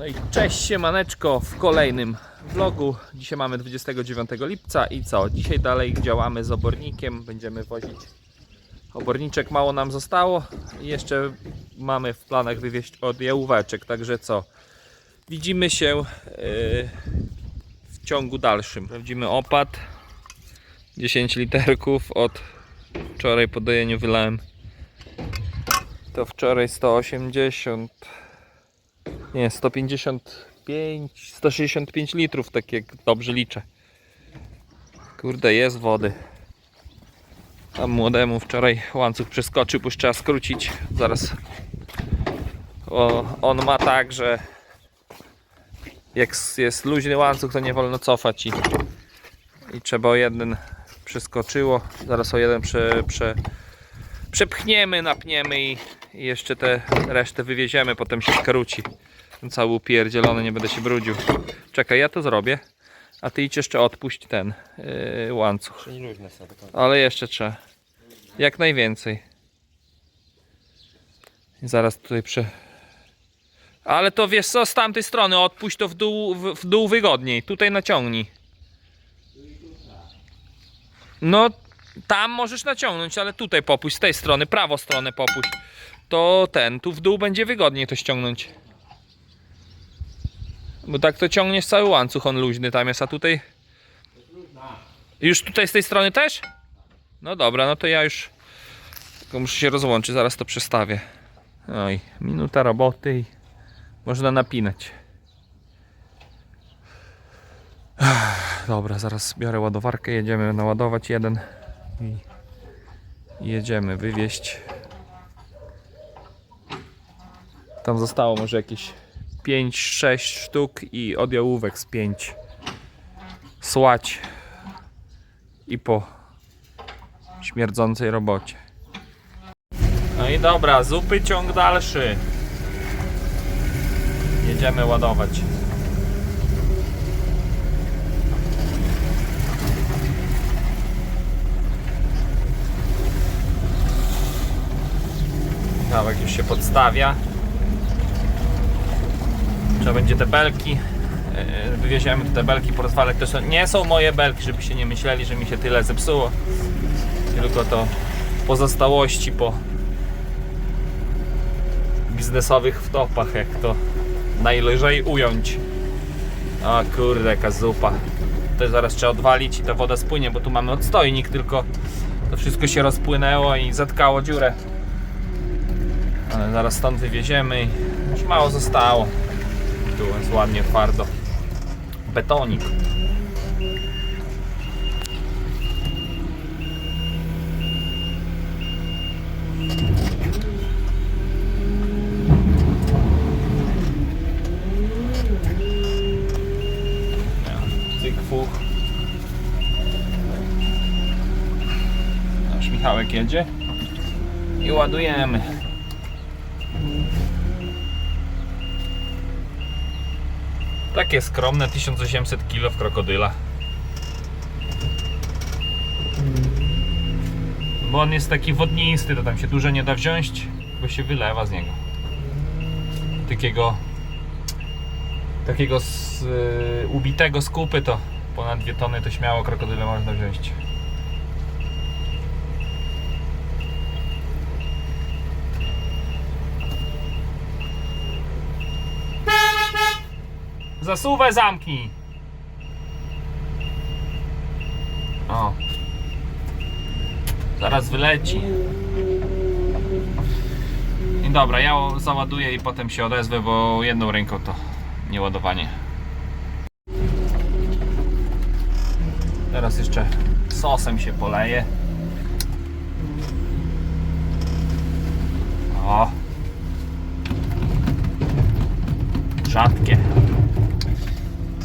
No i cześć siemaneczko w kolejnym vlogu. Dzisiaj mamy 29 lipca i co? Dzisiaj dalej działamy z obornikiem. Będziemy wozić oborniczek. Mało nam zostało. I jeszcze mamy w planach wywieźć od jałóweczek. Także co? Widzimy się yy, w ciągu dalszym. Sprawdzimy opad. 10 literków od wczoraj po dojeniu wylałem. To wczoraj 180 nie, 155, 165 litrów, tak jak dobrze liczę. Kurde, jest wody. Tam młodemu wczoraj łańcuch przeskoczył, bo trzeba skrócić. Zaraz. O, on ma tak, że jak jest luźny łańcuch, to nie wolno cofać i, i trzeba o jeden przeskoczyło. Zaraz o jeden prze, prze, przepchniemy, napniemy i, i jeszcze tę resztę wywieziemy, potem się skróci. Ten cały upierdzielony, nie będę się brudził. Czekaj, ja to zrobię. A ty idź jeszcze odpuść ten yy, łańcuch. Czyli luźne. Ale jeszcze trzeba. Jak najwięcej. I zaraz tutaj prze... Ale to wiesz co, z tamtej strony odpuść to w dół, w, w dół wygodniej. Tutaj naciągnij. No, tam możesz naciągnąć, ale tutaj popuść, z tej strony, prawą stronę popuść. To ten, tu w dół będzie wygodniej to ściągnąć. Bo tak to ciągniesz cały łańcuch, on luźny tam jest, a tutaj... Już tutaj z tej strony też? No dobra, no to ja już tylko muszę się rozłączyć, zaraz to przestawię. Oj, minuta roboty i można napinać. Dobra, zaraz biorę ładowarkę, jedziemy naładować jeden i jedziemy wywieźć. Tam zostało może jakieś 5-6 sztuk i odjałówek z 5 słać i po śmierdzącej robocie. No i dobra, zupy ciąg dalszy. Jedziemy ładować. Kawałek już się podstawia. Trzeba będzie te belki. yy, Wywieziemy te belki po rozwale. To nie są moje belki, żeby się nie myśleli, że mi się tyle zepsuło. Tylko to pozostałości po biznesowych wtopach, jak to najlżej ująć. O kurde, jaka zupa. To zaraz trzeba odwalić i ta woda spłynie, bo tu mamy odstojnik, tylko to wszystko się rozpłynęło i zatkało dziurę. Ale zaraz stąd wywieziemy i już mało zostało. Tu jest ładnie twardo. Betonik. Cyk. Nasz Michałek jedzie i ładujemy. Takie skromne 1800 kg w krokodyla. Bo on jest taki wodnisty, to tam się dużo nie da wziąć, bo się wylewa z niego. Takiego takiego z, y, ubitego skupy to ponad 2 tony to śmiało krokodyle można wziąć. Zasuwę zamknij. O. Zaraz wyleci. I dobra, ja załaduję i potem się odezwę, bo jedną ręką to nie ładowanie. Teraz jeszcze sosem się poleje. O. Rzadkie.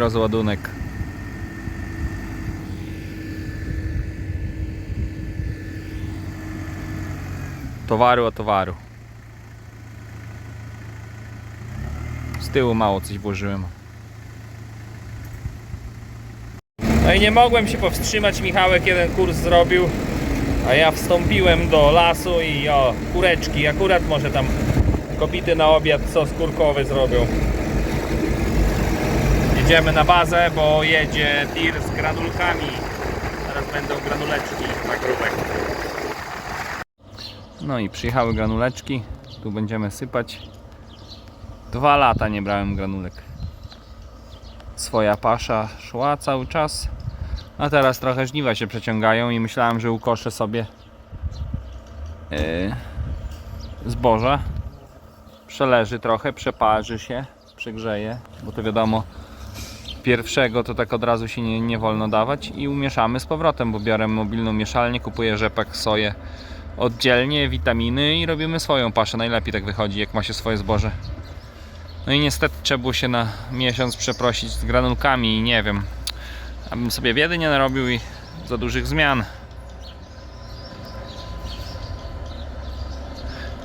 rozładunek. Towaru towaru. Z tyłu mało coś włożyłem. No i nie mogłem się powstrzymać, Michałek jeden kurs zrobił, a ja wstąpiłem do lasu i o, kureczki, akurat może tam kobiety na obiad sos kurkowy zrobią. Jedziemy na bazę, bo jedzie tir z granulkami. Teraz będą granuleczki na grubek. No i przyjechały granuleczki. Tu będziemy sypać. Dwa lata nie brałem granulek. Swoja pasza szła cały czas. A teraz trochę żniwa się przeciągają i myślałem, że ukoszę sobie yy, zboże. Przeleży trochę, przeparzy się, przegrzeje, bo to wiadomo, pierwszego to tak od razu się nie, nie wolno dawać i umieszamy z powrotem, bo biorę mobilną mieszalnię, kupuję rzepak, soję oddzielnie, witaminy i robimy swoją paszę. Najlepiej tak wychodzi, jak ma się swoje zboże. No i niestety trzeba było się na miesiąc przeprosić z granulkami i nie wiem, abym sobie biedy nie narobił i za dużych zmian.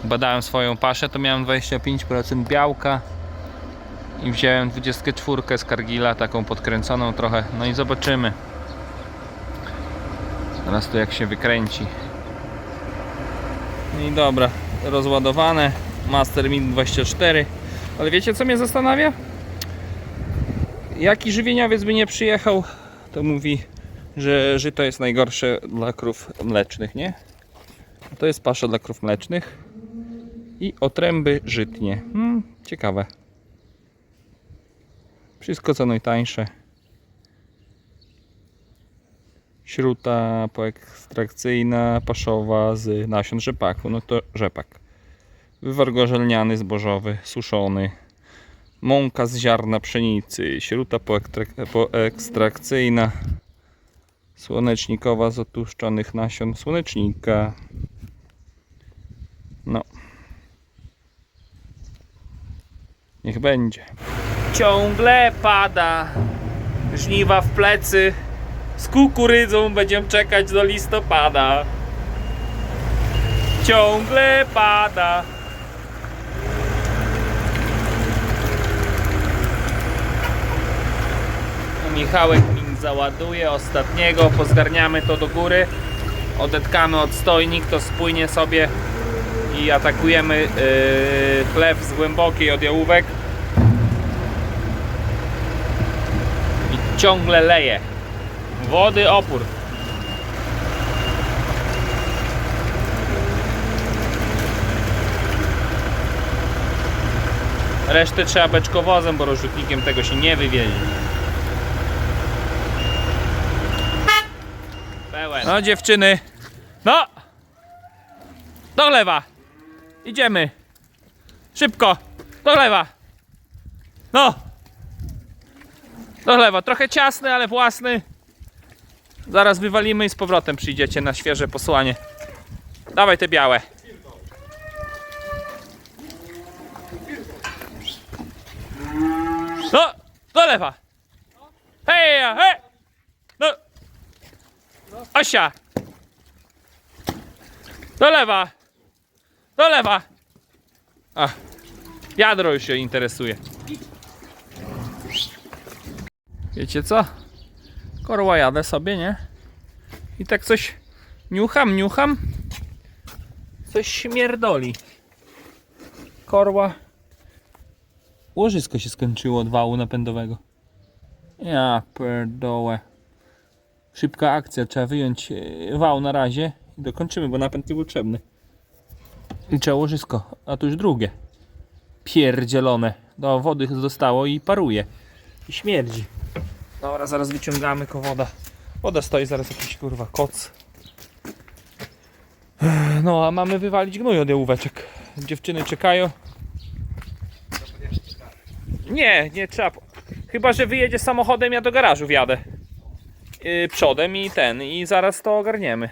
Badałem swoją paszę, to miałem 25% białka i wziąłem 24 z Cargilla, taką podkręconą trochę, no i zobaczymy. Teraz to jak się wykręci. No i dobra, rozładowane, Master Min 24. Ale wiecie co mnie zastanawia? Jaki żywieniowiec by nie przyjechał, to mówi, że żyto jest najgorsze dla krów mlecznych, nie? To jest pasza dla krów mlecznych i otręby żytnie. Hmm, ciekawe. Wszystko co najtańsze. Śruta poekstrakcyjna, paszowa z nasion rzepaku. No to rzepak. Wywar gorzelniany, zbożowy, suszony. Mąka z ziarna pszenicy. Śruta poekstrakcyjna. Słonecznikowa z otłuszczonych nasion słonecznika. No. Niech będzie. Ciągle pada. Żniwa w plecy. Z kukurydzą będziemy czekać do listopada. Ciągle pada. Michałek mi załaduje ostatniego. Pozgarniamy to do góry. Odetkamy odstojnik, to spłynie sobie i atakujemy yy, chlew z głębokiej od jałówek. I ciągle leje. Wody opór. Resztę trzeba beczkowozem, bo rozrzutnikiem tego się nie wywiezie. Pełen. No dziewczyny. No! Do lewa. Idziemy. Szybko. Do lewa. No. Do lewa. Trochę ciasny, ale własny. Zaraz wywalimy i z powrotem przyjdziecie na świeże posłanie. Dawaj te białe. No, do lewa. Hej, hej. No. Asia. Do lewa. Do lewa. A. Jadro już się interesuje. Wiecie co? Korła jadę sobie, nie? I tak coś niucham, niucham. Coś śmierdoli. Korła. Łożysko się skończyło od wału napędowego. Ja pierdołę. Szybka akcja, trzeba wyjąć e, wał na razie i dokończymy, bo napęd nie potrzebny. I trzeba łożysko, a tu już drugie. Pierdzielone. Do wody zostało i paruje. I śmierdzi. Dobra, zaraz wyciągamy ko woda. Stoi, zaraz jakiś kurwa koc. No, a mamy wywalić gnój od jałóweczek. Dziewczyny czekają. Nie, nie trzeba. Chyba, że wyjedzie samochodem, ja do garażu wjadę. Yy, przodem i ten, i zaraz to ogarniemy.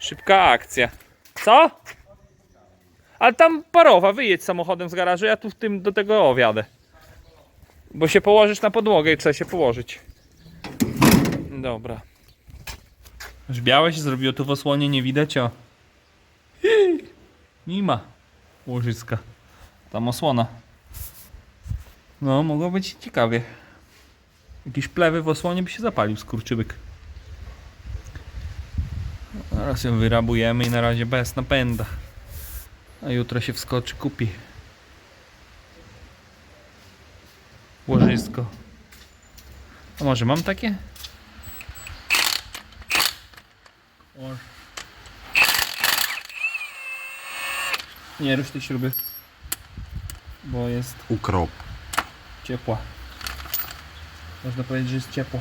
Szybka akcja. Co? Ale tam parowa, wyjedź samochodem z garażu, ja tu w tym do tego wjadę. Bo się położysz na podłogę i trzeba się położyć. Dobra. Już białe się zrobiło tu w osłonie, nie widać o. Nie ma łożyska. Tam osłona. No, mogło być ciekawie. Jakiś plewy w osłonie by się zapalił, skurczybyk. Teraz ją wyrabujemy i na razie bez napęda. A jutro się wskoczy, kupi. Łożysko. A może mam takie? Or. Nie rusz tej śruby. Bo jest Ukrop. ciepła. Można powiedzieć, że jest ciepła.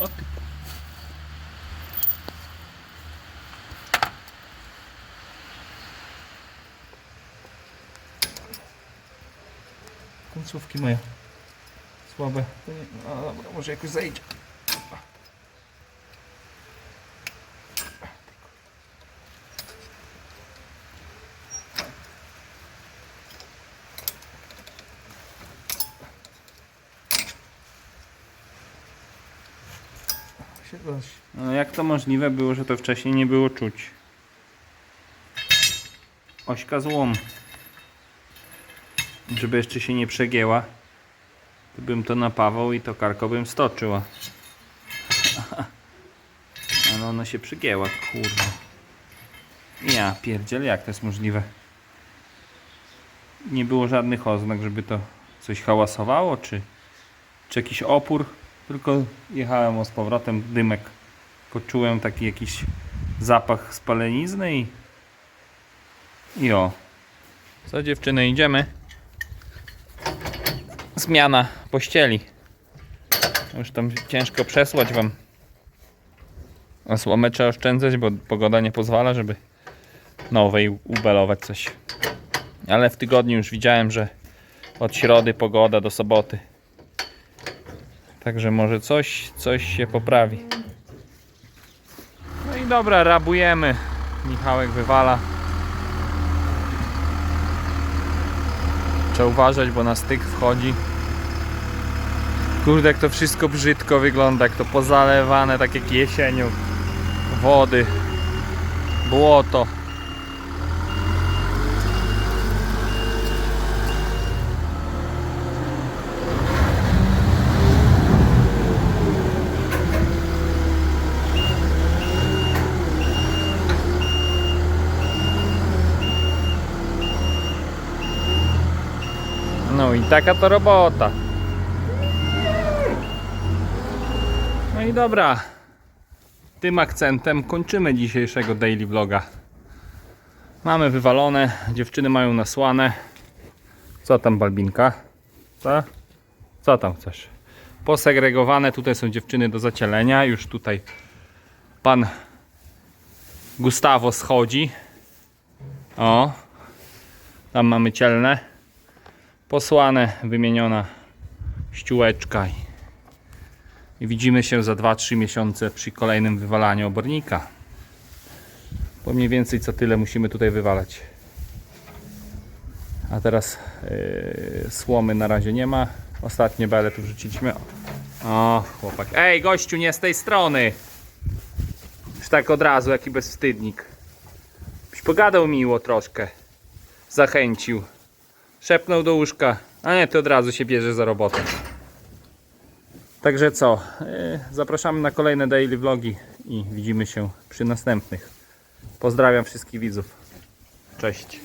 O ty. Końcówki moje. Słabe. A dobra, może jakoś zejdzie. No jak to możliwe było, że to wcześniej nie było czuć? Ośka złom. Żeby jeszcze się nie przegięła, to bym to napawał i to karko bym stoczyła. Ale ona się przygięła, kurwa. Ja pierdziel, jak to jest możliwe? Nie było żadnych oznak, żeby to coś hałasowało, czy, czy jakiś opór, tylko jechałem o z powrotem, dymek. Poczułem taki jakiś zapach spalenizny i i o. Co dziewczyny, idziemy? Zmiana pościeli. Już tam ciężko przesłać wam. A słomę trzeba oszczędzać, bo pogoda nie pozwala, żeby nowej ubelować coś. Ale w tygodniu już widziałem, że od środy pogoda do soboty. Także może coś, coś się poprawi. No i dobra, rabujemy. Michałek wywala. Trzeba uważać, bo na styk wchodzi. Kurde, jak to wszystko brzydko wygląda, jak to pozalewane, tak jak jesienią. Wody, błoto. I taka to robota. No i dobra. Tym akcentem kończymy dzisiejszego daily vloga. Mamy wywalone, dziewczyny mają nasłane. Co tam Balbinka? Co? Co tam chcesz? Posegregowane, tutaj są dziewczyny do zacielenia. Już tutaj pan Gustawo schodzi. O, tam mamy cielne posłane, wymieniona ściółeczka i, widzimy się za 2-3 miesiące przy kolejnym wywalaniu obornika. Bo mniej więcej co tyle musimy tutaj wywalać. A teraz yy, słomy na razie nie ma. Ostatnie bele tu wrzuciliśmy. O, chłopak. Ej, gościu, nie z tej strony! Już tak od razu, jaki bezwstydnik. Byś pogadał miło troszkę. Zachęcił. Szepnął do łóżka, a nie, to od razu się bierze za robotę. Także co, yy, zapraszamy na kolejne daily vlogi i widzimy się przy następnych. Pozdrawiam wszystkich widzów. Cześć.